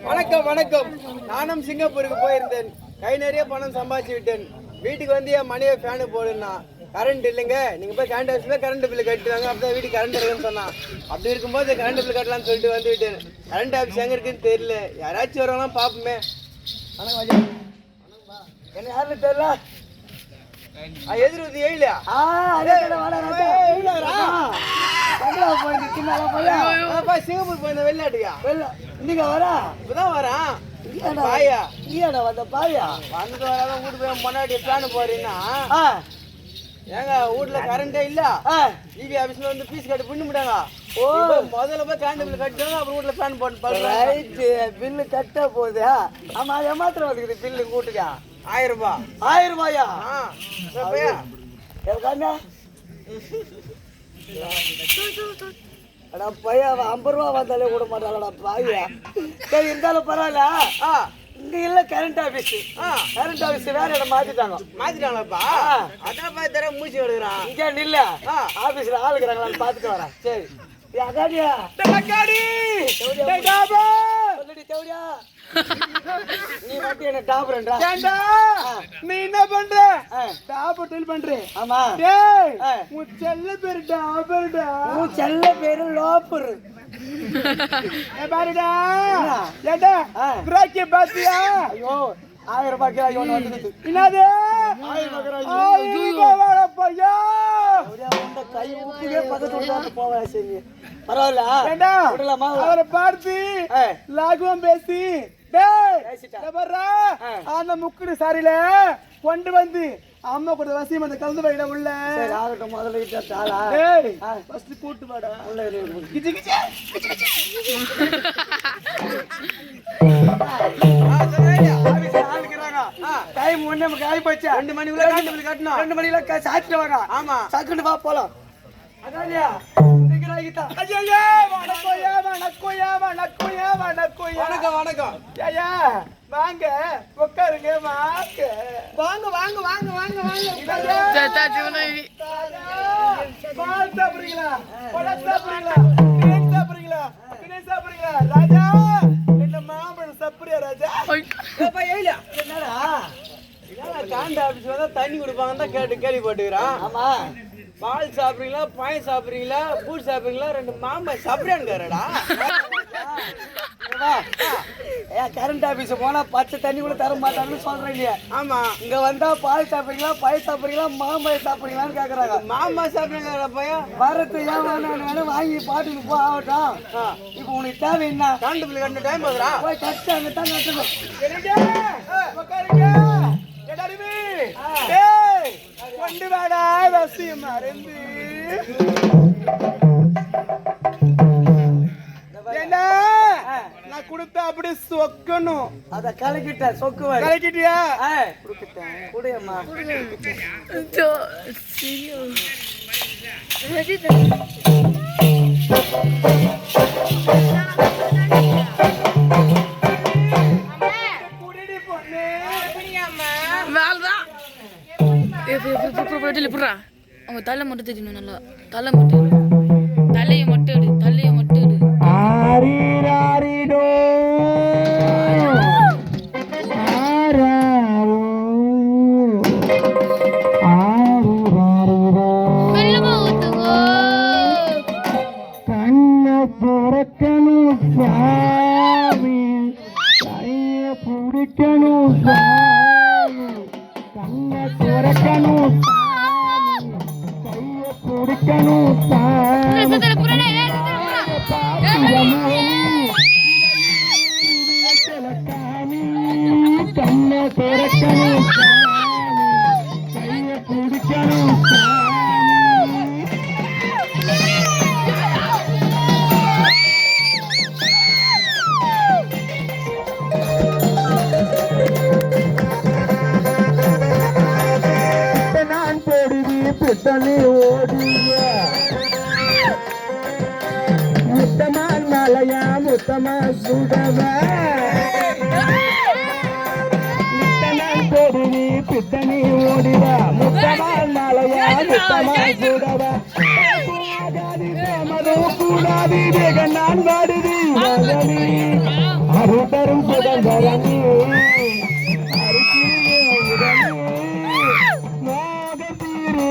வணக்கம் வணக்கம். நானும் சிங்கப்பூருக்கு போயிருந்தேன். கை நிறைய பணம் சம்பாதிச்சு விட்டேன். வீட்டுக்கு வந்து என் மனைவி ஃபேனு போடுனா கரண்ட் இல்லைங்க. நீங்க போய் கரண்ட் ஆஃபீஸ்ல கரண்ட் பில் கட்டுவாங்க அப்பதான் வீட்டுக்கு கரண்ட் இருக்குன்னு சொன்னான் அப்படி இருக்கும்போது கரண்ட் பில் கட்டலாம்னு சொல்லிட்டு வந்து விட்டேன். கரண்ட் ஆஃபீஸ் எங்க இருக்குன்னு தெரியல. யாராச்சும் வருவாங்களா பாப்போமே வணக்கம். என்ன யாருன்னு தெரியல? ஆ, எதிர் அதே? சிங்கப்பூர் போயிருந்த வெளிநாட்டுக்கா இன்னைக்கு வரா? இப்பதான் நீயாடா பாயா நீயாடா வந்த பாயா? வந்து வராத வீட்டு போய் முன்னாடி பிளான் போறீங்கன்னா ஏங்க வீட்ல கரண்டே இல்ல ஈபி ஆபீஸ்ல வந்து ஃபீஸ் கட்டி பண்ணிவிட்டாங்க ஓ. இப்போ முதல்ல போய் கரண்ட் பில் கட்டிட்டாங்க அப்புறம் வீட்ல ஃபேன் போட்டு ரைட்டு, பில்லு கட்ட போகுது. ஆமா, ஏமாத்திரம் வந்துக்குது பில்லு கூட்டுக்கா. ஆயிரம் ரூபாய் ஆயிரம் ரூபாயா? ஆ இதோ பையா. எவ்வளவுக்காங்க? அடா பையா, அவன் ஐம்பது ரூபா வந்தாலே விட மாட்டாளடா பாவியா. சரி, இருந்தாலும் பரவாயில்ல. ஆ இங்க இல்ல கரண்ட் ஆபீஸ் கரண்ட் ஆபீஸ் வேற இடம் மாத்திட்டாங்க மாத்திட்டாங்களாப்பா. அதான் பார்த்து தர மூச்சு எடுக்கிறான் இங்க நில்ல. ஆபீஸ்ல ஆள் இருக்கிறாங்களான்னு பாத்துட்டு வரேன் சரி டாபா சொல்லுடி தேவடியா நீ மட்டும் என்ன டாபரன்றா ஏண்டா? நீ என்ன பண்ற. டாபா டெல் பண்ற. ஆமா. டேய். உன் செல்ல பேரு டாபர்டா. உன் செல்ல பேரு லோப்பர் ஏ பாருடா? ஏண்டா. கிராக்கி பாத்தியா? ஐயோ. ஆயிரம் ரூபாய் கிலோ ஒன்று வந்துடுது என்னது? ஆயிரம் ரூபாய் கை பக்கத்து விட்டு போவா சரி பரவாயில்ல. ஏண்டா? விடலாமா? அவரை பார்த்து. லாகுவம் பேசி. அந்த முக்குடு சாரியில கொண்டு வந்து அம்மா கூட வசியம் அந்த கலந்து வைட உள்ள. ஆகட்டும் முதல்ல. ஃபர்ஸ்ட் கூட்டு வாடா. உள்ள ஒண்ணு நமக்கு ஆகி போச்சு? ரெண்டு மணிக்குள்ள காண்டு பில் கட்டணும். ரெண்டு மணில சாத்திட்டு வாங்க ஆமா. சக்குன்னு வா போலாம். அதான்யா வணக்கம் வணக்கம். ஐயா வாங்க உட்காருங்க வாங்க. வாங்க வாங்க வாங்க வாங்க வாங்க. பால் சாப்பிடுறீங்களா? பழம் சாப்பிடுறீங்களா? சாப்பிடுறீங்களா? சாப்பிடுறீங்களா? ராஜா என்ன மாம்பழம் சாப்பிடுறியா ராஜா? என்னடா? காண்ட ஆபீஸ் வந்தா தண்ணி கொடுப்பாங்க தான் கேட்டு கேள்விப்பட்டுக்கிறான். ஆமா. பால் சாப்பிடுறீங்களா பாயம் சாப்பிடுறீங்களா பூட் சாப்பிடுறீங்களா ரெண்டு மாம்பழம் சாப்பிடான்னுக்காரடா ஏன் கரண்ட் ஆபீஸ் போனா பச்சை தண்ணி கூட தர மாட்டாங்கன்னு சொல்றேன் இல்லையா? ஆமா. இங்க வந்தா பால் சாப்பிடுறீங்களா பாய் சாப்பிடுறீங்களா மாம்பழம் சாப்பிடுறீங்களான்னு கேக்குறாங்க. மாமா சாப்பிடுறீங்களா பையன். வரத்து ஏன் வேணாம் வேணும் வாங்கி பாட்டுக்கு போ ஆகட்டும். இப்போ உனக்கு தேவை என்ன கரண்ட் பில் கட்டின டைம் ஆகுதுடா. போய் கட்டு அங்க தான் கட்டணும் உட்காருங்க எடாருமே டேய் கொண்டு வாடா வசியம் மறந்து என்ன? நான் கொடுத்த அப்படி சொக்கணும். அத கலக்கிட்ட சொக்கு கலக்கிட்டியா? கொடுக்கிட்டேன் குடியம்மா புடுறா? அவங்க தலை மட்டும் தெரியணும் நல்லா. தலை மட்டும். தலையை மட்டும் எடு தலையை மட்டும் எடு மெல்லமா ஊத்துங்கோ சத்தல நான் போடுவி புத்தனி ஓடிய மலையா முத்தமா சுடவ நான் பித்தனி ஓடிவ. முத்தமான் மலையா முத்தமா சுடவ. கூடாதி பிரமதோ நான் வாடுதி. மகனி உடனே மோகத்தீரே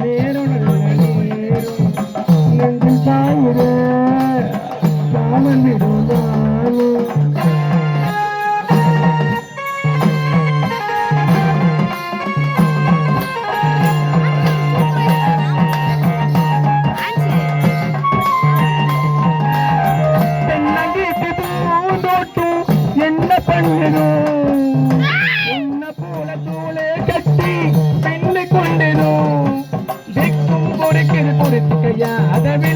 நேரம் நேரம் நெஞ்சில் காயிரு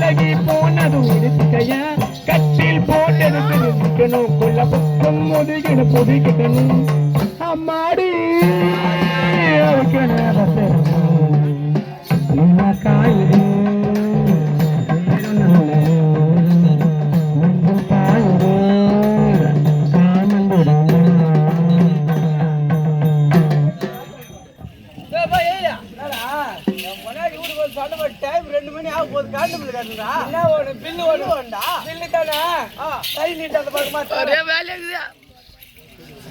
அதை போனது போனதும் எடுத்துக்கையா கட்டில் போட்டது தெரிஞ்சுக்கணும் கொல்ல பக்கம் முதுகிடு புதுக்கிக்கணும் அம்மாடி அவருக்கு ஒரே வேலை இருக்குதா.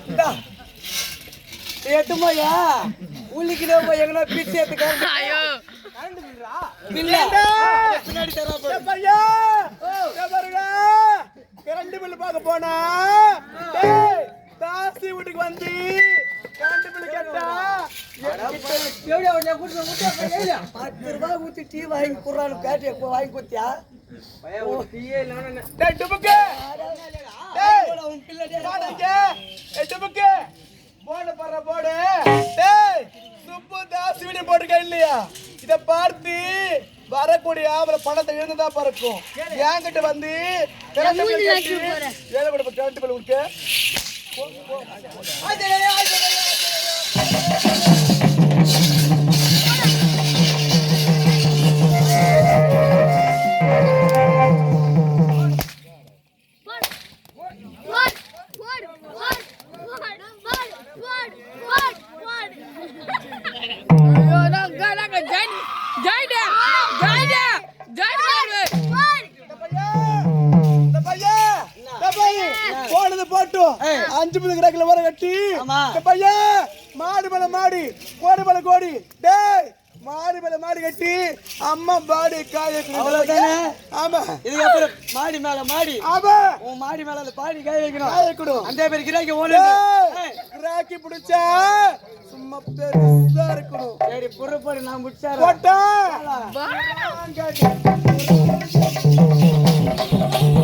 இந்தா. எட்டுமாயா? உள்ளிக்கிட்டே போய் எங்கன்னா பிச்சு எடுத்துக்காரு ஐயோ. Current bill? பின்னாடி தரா போய் பையா பாருங்க கரண்ட் பில் பார்க்க போனா. டேய் தாசி வீட்டுக்கு வந்து. பத்து ரூபாய் ஊத்தி டீ வாங்கி குடுறான்னு பேட்டியை வாங்கி குத்தியா இல்லையா இத பார்த்து வரக்கூடிய ஆவல பணத்தை இழந்துதா பறக்கும் என்கிட்ட வந்து கரண்ட் பில் போனது போட்டும். அஞ்சு மணி கிடக்குல வர கட்டி. பையன் மாடு மேல மாடி கோடி மேல கோடி. டேய் மாடு மேல மாடு கட்டி அம்மா பாடி காய? ஆமா. இதுக்கு அப்புறம் மாடி மேல மாடி. ஆமா. உன் மாடி மேல பாடி காய வைக்கணும். காய கொடு அந்த பேர் கிராக்கி ஓடு கிராக்கி பிடிச்சா சும்மா பெருசா இருக்கணும். சரி புறப்படு நான் முடிச்சாரு போட்டா. வா. வாங்க.